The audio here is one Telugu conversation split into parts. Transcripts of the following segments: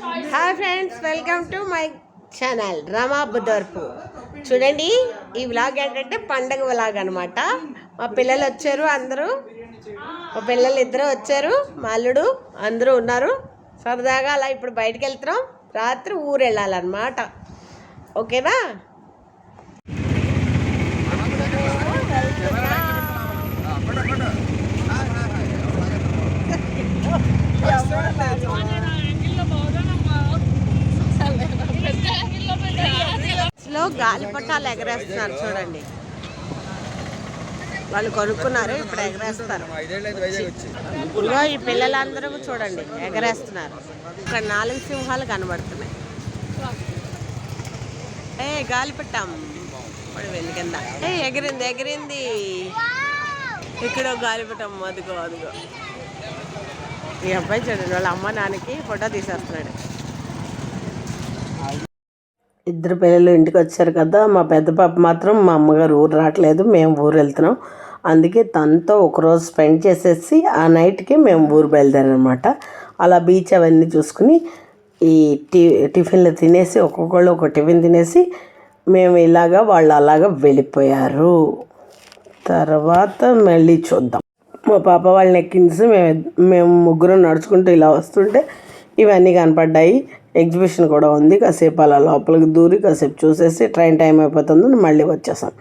Hi friends welcome to my channel Rama బుదర్పు చూడండి ఈ వ్లాగ్ ఏంటంటే పండగ వ్లాగ్ అనమాట మా పిల్లలు వచ్చారు అందరూ. మా పిల్లలు ఇద్దరు వచ్చారు మా అల్లుడు అందరూ ఉన్నారు. సరదాగా అలా ఇప్పుడు బయటికి వెళ్తున్నాం. రాత్రి ఊరు వెళ్ళాలన్నమాట. ఓకేనా లో గాలిపటాలు ఎగరేస్తున్నారు చూడండి. వాళ్ళు కొనుక్కున్నారు ఇప్పుడు ఎగరేస్తారు. ఇదిగో ఈ పిల్లలందరూ చూడండి ఎగరేస్తున్నారు. ఇక్కడ నాలుగు సింహాలు కనబడుతున్నాయి. ఏ గాలిపటం పడి వెళ్ళి కింద. ఏ ఎగిరింది ఎగిరింది. ఇక్కడ గాలిపటం అదిగో అదిగో. ఈ అబ్బాయి చూడండి వాళ్ళ అమ్మ నాన్నకి ఫోటో తీసేస్తున్నాడు. ఇద్దరు పిల్లలు ఇంటికి వచ్చారు కదా మా పెద్ద పాప మాత్రం మా అమ్మగారు ఊరు రావట్లేదు మేము ఊరు వెళ్తున్నాం. అందుకే తనతో ఒకరోజు స్పెండ్ చేసేసి ఆ నైట్కి మేము ఊరు బయలుదేరనమాట. అలా బీచ్ అవన్నీ చూసుకుని ఈ టి టిఫిన్లు తినేసి ఒక్కొక్కళ్ళు ఒక టిఫిన్ తినేసి మేము ఇలాగా వాళ్ళు అలాగా వెళ్ళిపోయారు. తర్వాత మళ్ళీ చూద్దాం. మా పాప వాళ్ళని ఎక్కించి మేము మేము ముగ్గురు నడుచుకుంటూ ఇలా వస్తుంటే ఇవన్నీ కనపడ్డాయి. ఎగ్జిబిషన్ కూడా ఉంది. కాసేపు అలా లోపలికి దూరి కాసేపు చూసేసి ట్రైన్ టైం అయిపోతుంది మళ్ళీ వచ్చేసాం.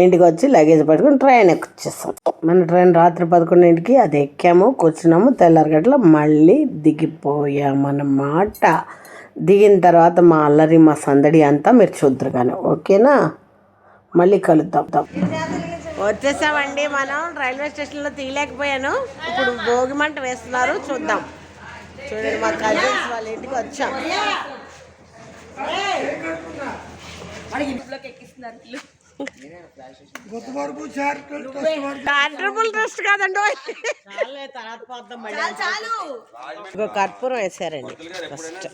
ఇంటికి వచ్చి లగేజ్ పట్టుకొని ట్రైన్ ఎక్కిచ్చేస్తాం మన ట్రైన్ రాత్రి పదకొండింటికి అది ఎక్కాము కూర్చున్నాము. తెల్లారగట్ల మళ్ళీ దిగిపోయామన్నమాట. దిగిన తర్వాత మా అల్లరి మా సందడి అంతా మీరు చూద్దరు కానీ. ఓకేనా? మళ్ళీ కలుద్దాం. వచ్చేసామండి మనం. రైల్వే స్టేషన్లో తీయలేకపోయాను. ఇప్పుడు భోగి మంట వేస్తున్నారు. చూద్దాం. చూడండి మా కజిన్స్ వాళ్ళ ఇంటికి వచ్చాం. ట్రిపుల్ ట్రస్ట్ కాదండి ఇంకో కర్పూరం వేసారండి ఫస్ట్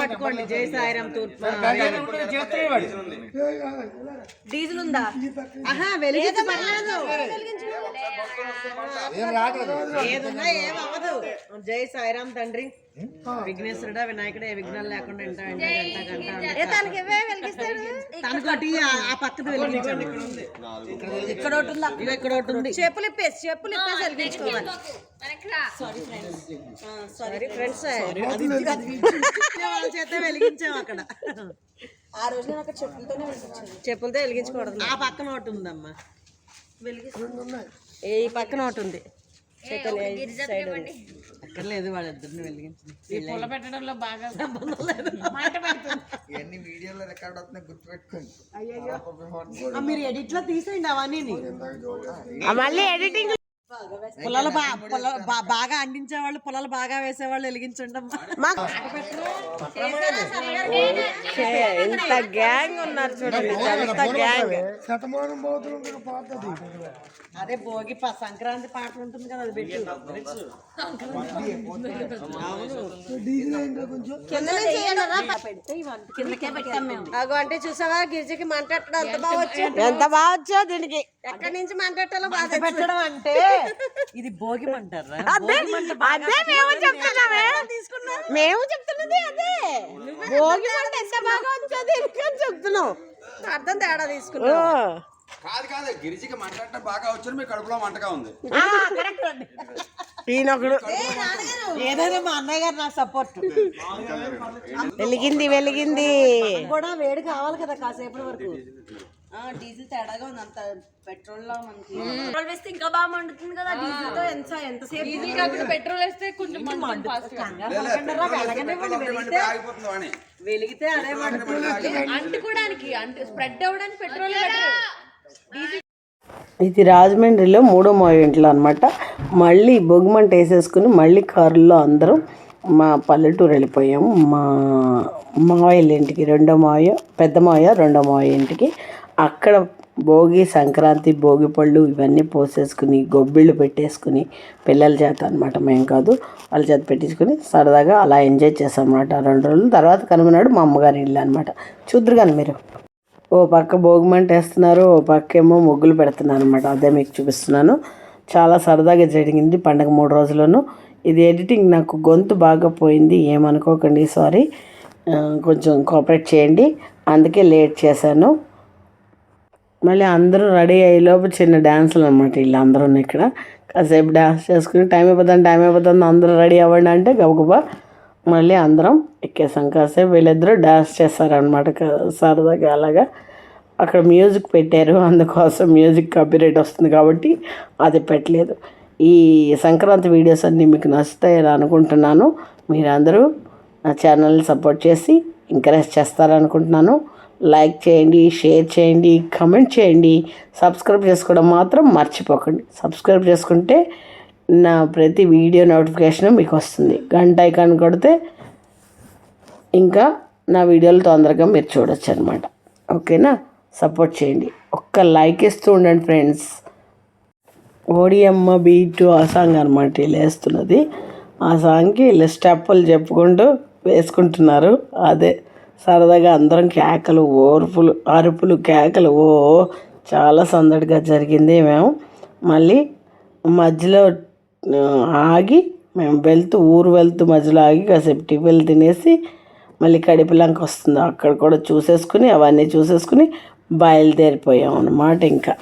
పట్టుకోండి జై సాయిరామ్ తూర్పు. డీజిల్ ఉందా? ఆహా వెలిగించ పర్లేదు. ఏదున్నా జై సాయిరామ్ తండ్రి. విఘ్నేశ్వరుడా వినాయకుడే ఏ విఘ్నాలు లేకుండా ఆ- ఆ పక్కన వెలిగించండి ఇక్కడ ఒకటి ఉందా? ఇక్కడ ఒకటి ఉంది. చెప్పులు ఇప్పేసి చెప్పులు ఇప్పేసి వెలిగించుకోవాలి. సారీ ఫ్రెండ్స్ వాళ్ళ చేత వెలిగించాం అక్కడ. ఆ రోజు నేను అక్కడ చెప్పులతోనే వెలిగించాను చెప్పులతో వెలిగించకూడదు ఆ పక్కన ఒకటి ఉందమ్మా. ఈ పక్కన ఒకటి ఉంది. చెప్పులు ఏ సైడ్ ఉంది అక్కడ లేదు. వాళ్ళిద్దరిని వెలిగించింది ఇవన్నీ వీడియోలో రికార్డ్ అవుతున్నాయి గుర్తుపెట్టుకోండి. ఆ, మీరు ఎడిట్లో తీసేయండి అవన్నీ మళ్ళీ ఎడిటింగ్ పుల్ల- బా- బాగా అందించే వాళ్ళు పుల్లలు బాగా వేసేవాళ్ళు వెలిగించండి. ఇంత గ్యాంగ్ ఉన్నారు చూడండి ఎంత గ్యాంగ్ శతమానం పోతుంది పోతుంది. అదే భోగి సంక్రాంతి పాట ఉంటుంది కదా అది పెట్టు. కిందకే పెట్టాం మేము. అగో అంటే చూసావా గిరిజకి మంటట్టడం ఎంత బాగా ఎంత బాగా వచ్చో దీనికి? ఎక్కడి నుంచి మంటట్టలో బాగా పెట్టడం అంటే ఇది భోగి అదే మేము చెప్తున్నామే. మేము చెప్తున్నది అదే. భోగి మంట ఎంత బాగా వచ్చో దీనికి అని చెప్తున్నాం అర్థం తేడా తీసుకున్నాం కాదు కాదు. గిరిజికి మంట బాగా వచ్చి మీ కడుపులో మంటగా ఉంది. ఈయనొకడు. ఏదైనా మా అన్నయ్య గారు నాకు సపోర్ట్ వెలిగింది వెలిగింది. కూడా వేడి కావాలి కదా కాసేపటి వరకు. డీజిల్ తేడాగా ఉంది. అంత పెట్రోల్లో మనకి. పెట్రోల్ వేస్తే ఇంకా బాగా మండుతుంది కదా డీజిల్తో ఎంత ఎంతసేపు డీజిల్ కాకుండా పెట్రోల్ వేస్తే కొంచెం వెలిగితే అదే మండుతుంది. అంటుకోవడానికి అంటే స్ప్రెడ్ అవ్వడానికి పెట్రోల్ ఇది రాజమండ్రిలో మూడో మాయ ఇంట్లో అనమాట మళ్ళీ బొగ్గుమంట వేసేసుకుని మళ్ళీ కారులో అందరం మా పల్లెటూరు వెళ్ళిపోయాము. మా మావయ్యల ఇంటికి రెండో మాయ పెద్ద మాయ రెండో మాయ ఇంటికి. అక్కడ భోగి సంక్రాంతి భోగి పళ్ళు ఇవన్నీ పోసేసుకుని గొబ్బిళ్ళు పెట్టేసుకుని పిల్లల చేత అనమాట మేము కాదు. వాళ్ళ చేత పెట్టించుకుని సరదాగా అలా ఎంజాయ్ చేసాం అనమాట రెండు రోజులు. తర్వాత కనుమనాడు మా అమ్మగారి ఇల్లు అనమాట చూద్దరు కానీ మీరు. ఓ పక్క భోగిమంట వేస్తున్నారు ఓ పక్క ఏమో ముగ్గులు పెడుతున్నారు అనమాట అదే మీకు చూపిస్తున్నాను. చాలా సరదాగా జరిగింది పండగ మూడు రోజులను ఇది ఎడిటింగ్ నాకు గొంతు బాగా పోయింది ఏమనుకోకండి సారీ కొంచెం కోఆపరేట్ చేయండి. అందుకే లేట్ చేశాను. మళ్ళీ అందరూ రెడీ అయ్యేలోపు చిన్న డ్యాన్సులు అనమాట వీళ్ళందరూ ఇక్కడ. కాసేపు డ్యాన్స్ చేసుకుని టైం అయిపోతుంది టైం అయిపోతుంది అందరూ రెడీ అవ్వండి అంటే గబగబా మళ్ళీ అందరం ఎక్కేసాం. కాసేపు వీళ్ళిద్దరూ డ్యాన్స్ చేస్తారనమాట సరదాగా అలాగా. అక్కడ మ్యూజిక్ పెట్టారు అందుకోసం మ్యూజిక్ కాపీరైట్ వస్తుంది కాబట్టి అది పెట్టలేదు. ఈ సంక్రాంతి వీడియోస్ అన్నీ మీకు నచ్చుతాయని అనుకుంటున్నాను. మీరందరూ నా ఛానల్ని సపోర్ట్ చేసి ఎంకరేజ్ చేస్తారనుకుంటున్నాను. లైక్ చేయండి షేర్ చేయండి కమెంట్ చేయండి. సబ్స్క్రైబ్ చేసుకోవడం మాత్రం మర్చిపోకండి. సబ్స్క్రైబ్ చేసుకుంటే నా ప్రతి వీడియో నోటిఫికేషన్ మీకు వస్తుంది. గంట ఐకాన్ కొడితే ఇంకా నా వీడియోలు తొందరగా మీరు చూడొచ్చు అనమాట ఓకేనా? సపోర్ట్ చేయండి. ఒక్క లైక్ ఇస్తూ ఉండండి ఫ్రెండ్స్. ఓడియమ్మ బీటు ఆ సాంగ్ అనమాట వీళ్ళు వేస్తున్నది ఆ సాంగ్కి వీళ్ళు స్టెప్పులు చెప్పుకుంటూ వేసుకుంటున్నారు. అదే. సరదాగా అందరం కేకలు ఓర్పులు అరుపులు కేకలు. ఓ చాలా సందడిగా జరిగింది మేము. మళ్ళీ మధ్యలో ఆగి మేము వెళ్తూ ఊరు వెళ్తూ మధ్యలో ఆగి కాసేపు టిఫిన్లు తినేసి మళ్ళీ కడిపిలంక వస్తుంది. అక్కడ కూడా చూసేసుకుని అవన్నీ చూసేసుకుని బయలుదేరిపోయాం అన్నమాట ఇంకా.